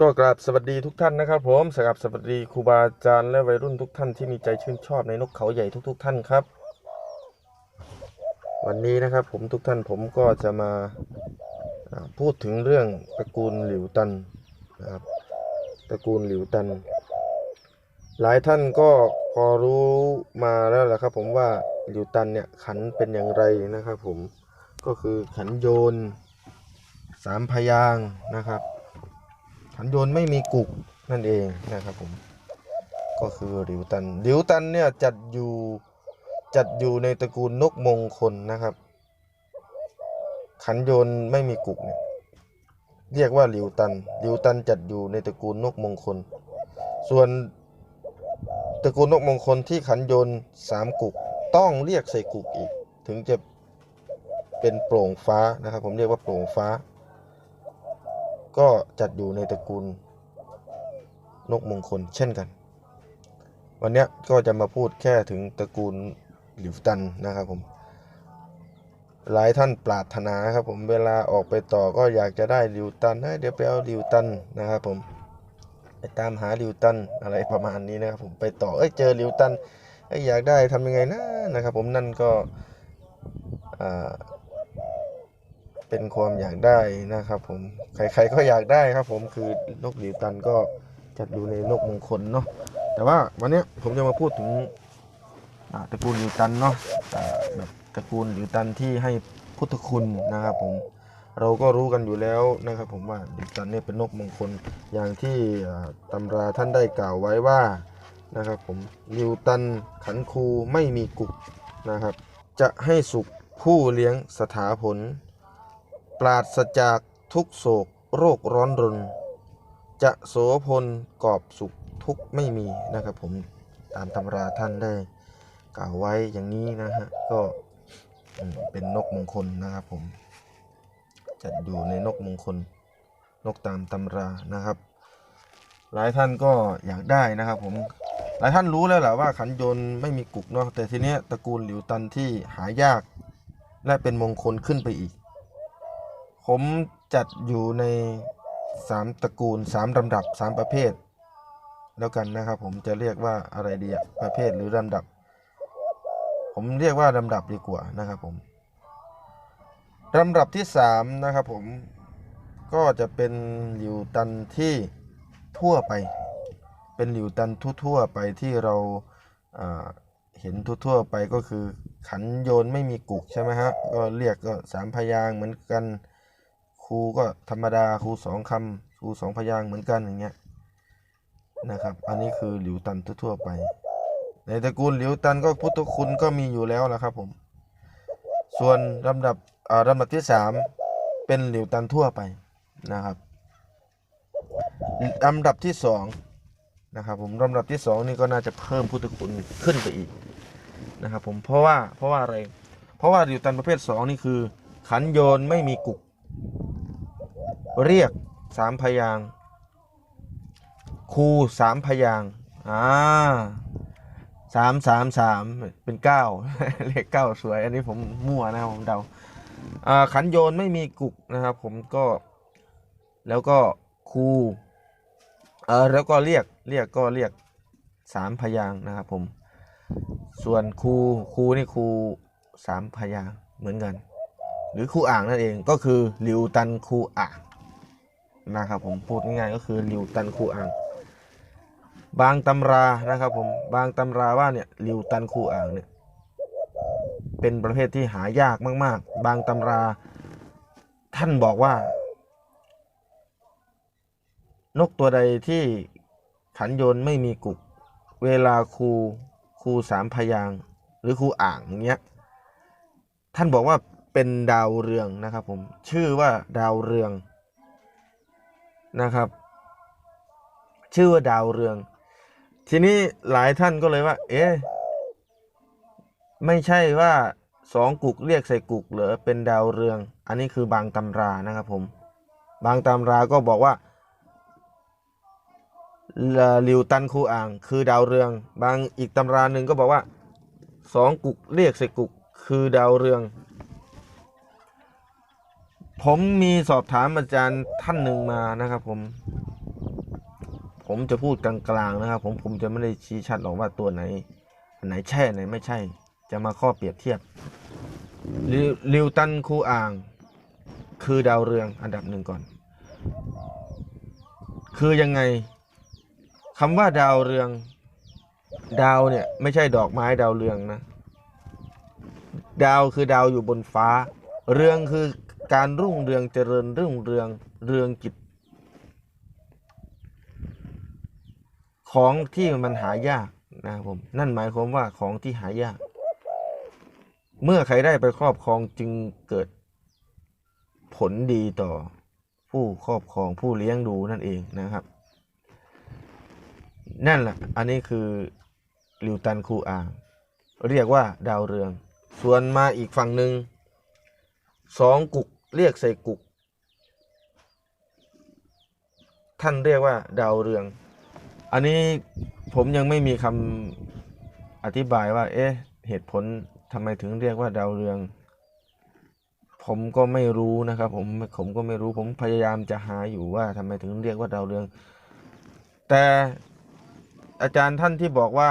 ก็กราบสวัสดีทุกท่านนะครับ ผมสกับสวัสดีครูบาอาจารย์และวัยรุ่นทุกท่านที่มีใจชื่นชอบในนกเขาใหญ่ทุก ๆ ท่านครับ วันนี้นะครับผมทุกท่านผมก็จะมาพูดถึงเรื่องตระกูลหลิวตันนะครับตระกูลหลิวตัน หลายท่านก็พอรู้มาแล้วแหละครับผมว่าหลิวตันเนี่ยขันเป็นอย่างไรนะครับผมก็คือขันโยนสามพยางนะครับ ขันยนไม่มีกุกนั่นเองนะครับผมก็คือหลิวตันหลิวตันเนี่ยจัดอยู่จัดอยู่ในตระกูลนกมงคลนะครับ ขันยนไม่มีกุกเนี่ยเรียกว่าหลิวตันหลิวตันจัดอยู่ในตระกูลนกมงคล ส่วนตระกูลนกมงคลที่ขันยนสามกุกต้องเรียกใส่กุกอีก ถึงจะเป็นโปร่งฟ้านะครับ ผมเรียกว่าโปร่งฟ้า ก็จัดอยู่ในตระกูลนกมงคลเช่นกัน วันนี้ก็จะมาพูดแค่ถึงตระกูลหลิวตันนะครับผม หลายท่านปรารถนาครับผมเวลาออกไปต่อก็อยากจะได้หลิวตันให้เดี๋ยวไปเอาหลิวตันนะครับผมไปตามหาหลิวตันอะไรประมาณนี้นะครับผมไปต่อเอ้ยเจอหลิวตันเอ้ยอยากได้ทำยังไงนะนะครับผมนั่นก็อ่า เป็นความอยากได้นะครับผมใครๆก็อยากได้ครับ ผมคือนกหลิวตันก็จัดอยู่ในนกมงคลเนาะแต่ว่าวันนี้ผมจะมาพูดถึงตระกูลหลิวตันเนาะแบบตระกูลหลิวตันที่ให้พุทธคุณนะครับผมเราก็รู้กันอยู่แล้วนะครับ ผมว่าหลิวตันเนี่ยเป็นนกมงคลอย่างที่ตำราท่านได้กล่าวไว้ว่านะครับผมหลิวตันขันคูไม่มีกุกนะครับ จะให้สุขผู้เลี้ยงสถาผล ปราศจากทุกโศกโรคร้อนรน จะโสพลกอบสุขทุกไม่มีนะครับผมตามตำราท่านได้กล่าวไว้อย่างนี้นะฮะก็เป็นนกมงคลนะครับผมจัดอยู่ในนกมงคลนกตามตำรานะครับ หลายท่านก็อยากได้นะครับผมหลายท่านรู้แล้วแหละว่าขันยนไม่มีกุกเนาะแต่ทีเนี้ยตระกูลหลิวตันที่หายากและเป็นมงคลขึ้นไปอีก ผมจัดอยู่ในสามตระกูลสามลำดับสามประเภท แล้วกันนะครับ ผมจะเรียกว่าอะไรดีอะประเภทหรือลำดับ ผมเรียกว่าลำดับดีกว่านะครับผมลำดับที่สามนะครับผมก็จะเป็นหลิวตันที่ทั่วไป เป็นหลิวตันทั่วๆไปที่เราาเห็นทั่วๆไปก็คือขันโยนไม่มีกุกใช่ไหมฮะก็เรียกก็สามพยางเหมือนกัน ครูก็ธรรมดาครูสองคำครูสองพยางเหมือนกันอย่างเงี้ยนะครับ อันนี้คือหลิวตันทั่วๆไป ในตระกูลหลิวตันก็พุทธคุณก็มีอยู่แล้วนะครับผมส่วนลำดับอ่าลำดับที่สามเป็นหลิวตันทั่วไปนะครับลำดับที่สองนะครับผมลำดับที่สองนี่ก็น่าจะเพิ่มพุทธคุณขึ้นไปอีกนะครับผมเพราะว่าเพราะว่าอะไร เพราะว่าหลิวตันประเภทสองนี่คือ ขันโยนไม่มีกุก เรียกสามพยางคูสามพยางอ่าสามสามสามเป็นเก้าเลขเก้าสวย อันนี้ผมมั่วนะครับผมเดาอ่าขันโยนไม่มีกุกนะครับ ผมก็แล้วก็คูเออแล้วก็เรียกเรียกก็เรียกสามพยางนะครับผม ส่วนคูคูนี่คูสามพยางเหมือนกัน หรือคูอ่างนั่นเองก็คือหลิวตันคูอ่าง นะครับผมพูดง่ายๆก็คือหลิวตันคูอ่าง บางตำรานะครับผมบางตำราว่าเนี่ยหลิวตันคูอ่างเนี่ยเป็นประเภทที่หายากมาก ๆ บางตำราท่านบอกว่า นกตัวใดที่ขันโยนไม่มีกุก เวลาครูครูสามพยางหรือครูอ่างอย่างเงี้ยท่านบอกว่าเป็นดาวเรืองนะครับผมชื่อว่าดาวเรือง นะครับ ชื่อว่าดาวเรือง ทีนี้หลายท่านก็เลยว่า เอ๊ะไม่ใช่ว่าสองกุกเรียกใส่กุกเหรอเป็นดาวเรือง อันนี้คือบางตำรานะครับผม บางตำราก็บอกว่าหลิวตันคูอ่าง คือดาวเรือง บางอีกตำราหนึ่งก็บอกว่าสองกุกเรียกใส่กุกคือดาวเรือง ผมมีสอบถามอาจารย์ท่านหนึ่งมานะครับ ผม ผมจะพูดกลางๆนะครับ ผมผมจะไม่ได้ชี้ชัดหรอกว่าตัวไหนอันไหนใช่ไหนไม่ใช่ จะมาข้อเปรียบเทียบลิวลิวตันคูอ่าง คือดาวเรืองอันดับหนึ่งก่อน คือยังไงคำว่าดาวเรือง ดาวเนี่ยไม่ใช่ดอกไม้ดาวเรืองนะ ดาวคือดาวอยู่บนฟ้า เรืองคือ การรุ่งเรืองเจริญรุ่งเรืองเรืองกิจ ของที่มันหายากนะครับผมนั่นหมายความว่าของที่หายาก เมื่อใครได้ไปครอบครองจึงเกิดผลดีต่อผู้ครอบครองผู้เลี้ยงดูนั่นเองนะครับ นั่นแหละอันนี้คือลิวตันคูอาเรียกว่าดาวเรือง ส่วนมาอีกฝั่งหนึ่งสองกุก เรียกใส่กุก ท่านเรียกว่าดาวเรือง อันนี้ผมยังไม่มีคำอธิบายว่า เอ๊ะ เหตุผลทำไมถึงเรียกว่าดาวเรือง ผมก็ไม่รู้นะครับ ผมผมก็ไม่รู้ผมพยายามจะหาอยู่ว่าทำไมถึงเรียกว่าดาวเรือง แต่อาจารย์ท่านที่บอกว่า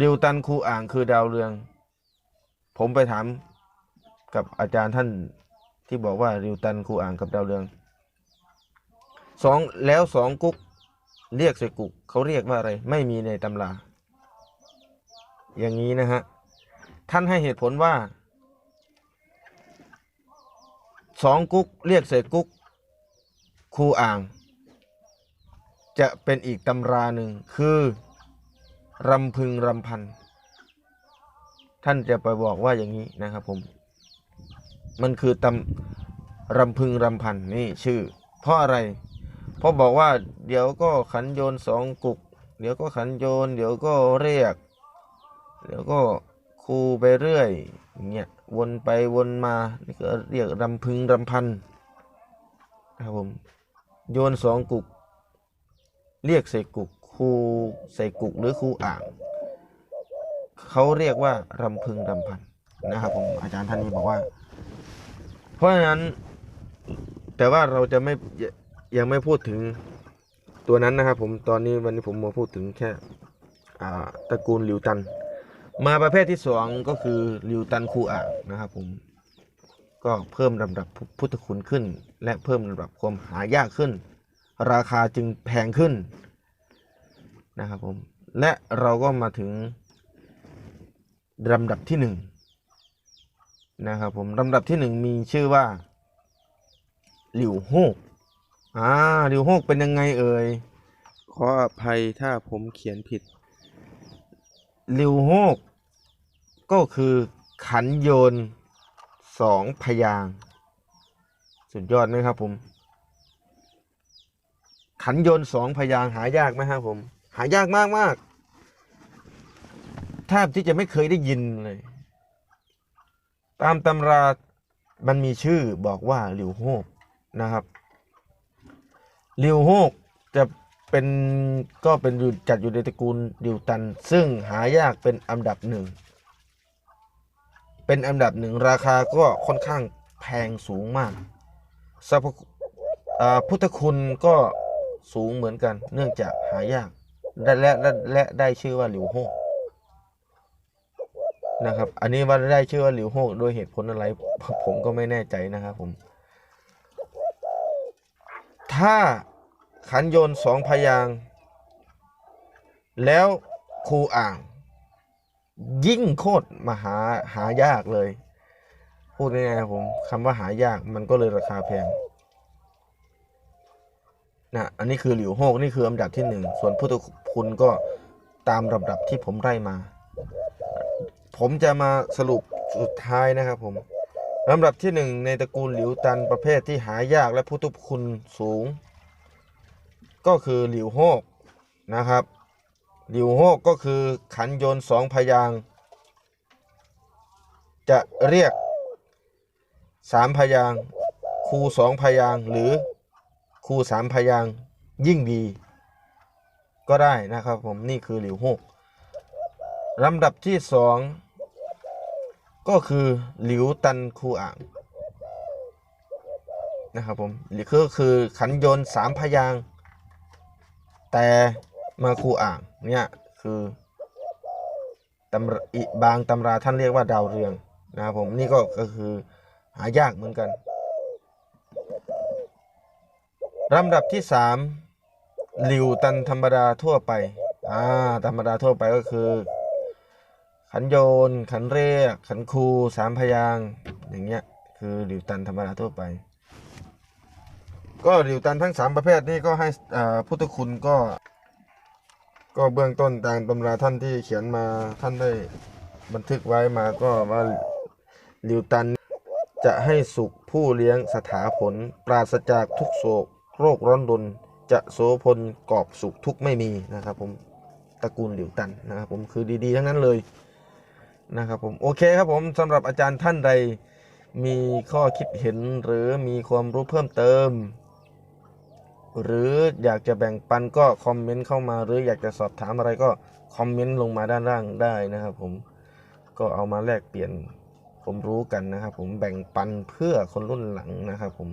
ริวตันคูอ่างคือดาวเรือง ผมไปถาม กับอาจารย์ท่านที่บอกว่าริวตันครูอ่างกับดาวเรืองสองแล้วสองกุ๊กเรียกใส่กุ๊กเขาเรียกว่าอะไร ไม่มีในตำรา อย่างนี้นะฮะ ท่านให้เหตุผลว่าสองกุ๊กเรียกใส่กุ๊กครูอ่าง จะเป็นอีกตำราหนึ่งคือรำพึงรำพัน ท่านจะไปบอกว่าอย่างนี้นะครับผม มันคือตำรำพึงรำพันนี่ชื่อ เพราะอะไรเพราะบอกว่า เดี๋ยวก็ขันโยนสองกุก เดี๋ยวก็ขันโยน เดี๋ยวก็เรียก เดี๋ยวก็คูไปเรื่อยอย่างเงี้ยวนไปวนมานี่ก็เรียกรำพึงรำพันนะครับผมโยนสองกุก เรียกใส่กุกคูใส่กุกหรือคูอ่างเขาเรียกว่ารำพึงรำพันนะครับผมอาจารย์ท่านนี้บอกว่า เพราะฉะนั้น แต่ว่าเราจะไม่ยังไม่พูดถึงตัวนั้นนะครับผมตอนนี้วันนี้ผมมาพูดถึงแค่ตระกูลหลิวตัน มาประเภทที่สองก็คือหลิวตันคูอ่างนะครับผมก็เพิ่มลำดับพุทธคุณขึ้น และเพิ่มลำดับความหายากขึ้น ราคาจึงแพงขึ้นนะครับผมและเราก็มาถึงลำดับที่หนึ่ง นะครับผมลำดับที่หนึ่งมีชื่อว่า หลิวโฮกอ่าหลิวโฮกเป็นยังไงเอ่ยขออภัยถ้าผมเขียนผิด หลิวโฮกก็คือขันโยนสองพยางค์สุดยอดไหมครับผม ขันโยนสองพยางค์หายากไหมครับผม หายากมากมากๆแทบที่จะไม่เคยได้ยินเลย ตามตำรามันมีชื่อบอกว่าหลิวโฮกนะครับหลิวโฮกจะเป็นก็เป็นอยู่จัดอยู่ในตระกูลดิวตัน ซึ่งหายากเป็นอันดับหนึ่ง เป็นอันดับหนึ่งราคาก็ค่อนข้างแพงสูงมากสรรพพุทธคุณก็สูงเหมือนกัน เนื่องจากหายากและและและได้ชื่อว่าหลิวโฮก นะครับ อันนี้ว่าได้ชื่อว่าหลิวโฮกโดยเหตุผลอะไร ผมก็ไม่แน่ใจนะครับผม ถ้าขันโยนสองพยาง แล้วครูอ่าง ยิ่งโคตรมหาหายากเลย พูดง่ายๆครับผมคำว่าหายากมันก็เลยราคาแพงนะอันนี้คือหลิวโฮกนี่คืออันดับที่หนึ่งส่วนพุทธคุณก็ตามลำดับที่ผมไล่มา ผมจะมาสรุปสุดท้ายนะครับผมลำดับที่หนึ่งในตระกูลหลิวตันประเภทที่หายากและพุทธคุณสูง ก็คือหลิวโฮกนะครับ หลิวโฮกก็คือขันยนสองพยาง จะเรียกสามพยางคูสองพยางหรือคูสามพยางยิ่งดี ก็ได้นะครับผมนี่คือหลิวโฮกลำดับที่สอง ก็คือหลิวตันคูอ่างนะครับผมหรือก็คือขันยนสามพยาง แต่มาคูอ่างเนี่ยคือตำอิบางตำราท่านเรียกว่าดาวเรืองนะครับผมนี่ก็ก็คือหายากเหมือนกันลำดับที่สามหลิวตันธรรมดาทั่วไปอ่าธรรมดาทั่วไปก็คือ ขันโยน ขันเรียก ขันคูสามพยางอย่างเงี้ย คือหลิวตันธรรมดาทั่วไป ก็หลิวตันทั้งสามประเภทนี้ก็ให้อ่าพุทธคุณก็ ก็เบื้องต้นตามตำราท่านที่เขียนมาท่านได้บันทึกไว้มาก็ว่าหลิวตันจะให้สุขผู้เลี้ยงสถาผล ปราศจากทุกโศกโรคร้อนรนจะโสพลกอบสุขทุกไม่มีนะครับผมตระกูลหลิวตันนะครับผมคือดีๆ ทั้งนั้นเลย นะครับผมโอเคครับผมสำหรับอาจารย์ท่านใด มีข้อคิดเห็นหรือมีความรู้เพิ่มเติม หรืออยากจะแบ่งปันก็คอมเมนต์เข้ามาหรืออยากจะสอบถามอะไรก็คอมเมนต์ลงมาด้านล่างได้นะครับผมก็เอามาแลกเปลี่ยนผมรู้กันนะครับผมแบ่งปันเพื่อคนรุ่นหลังนะครับผม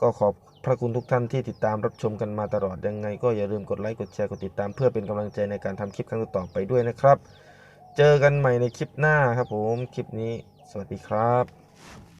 ก็ขอบพระคุณทุกท่านที่ติดตามรับชมกันมาตลอดยังไง ก็อย่าลืมกดไลค์กดแชร์กดติดตามเพื่อเป็นกำลังใจในการทำคลิปครั้งต่อไปด้วยนะครับ เจอกันใหม่ในคลิปหน้าครับผม คลิปนี้ สวัสดีครับ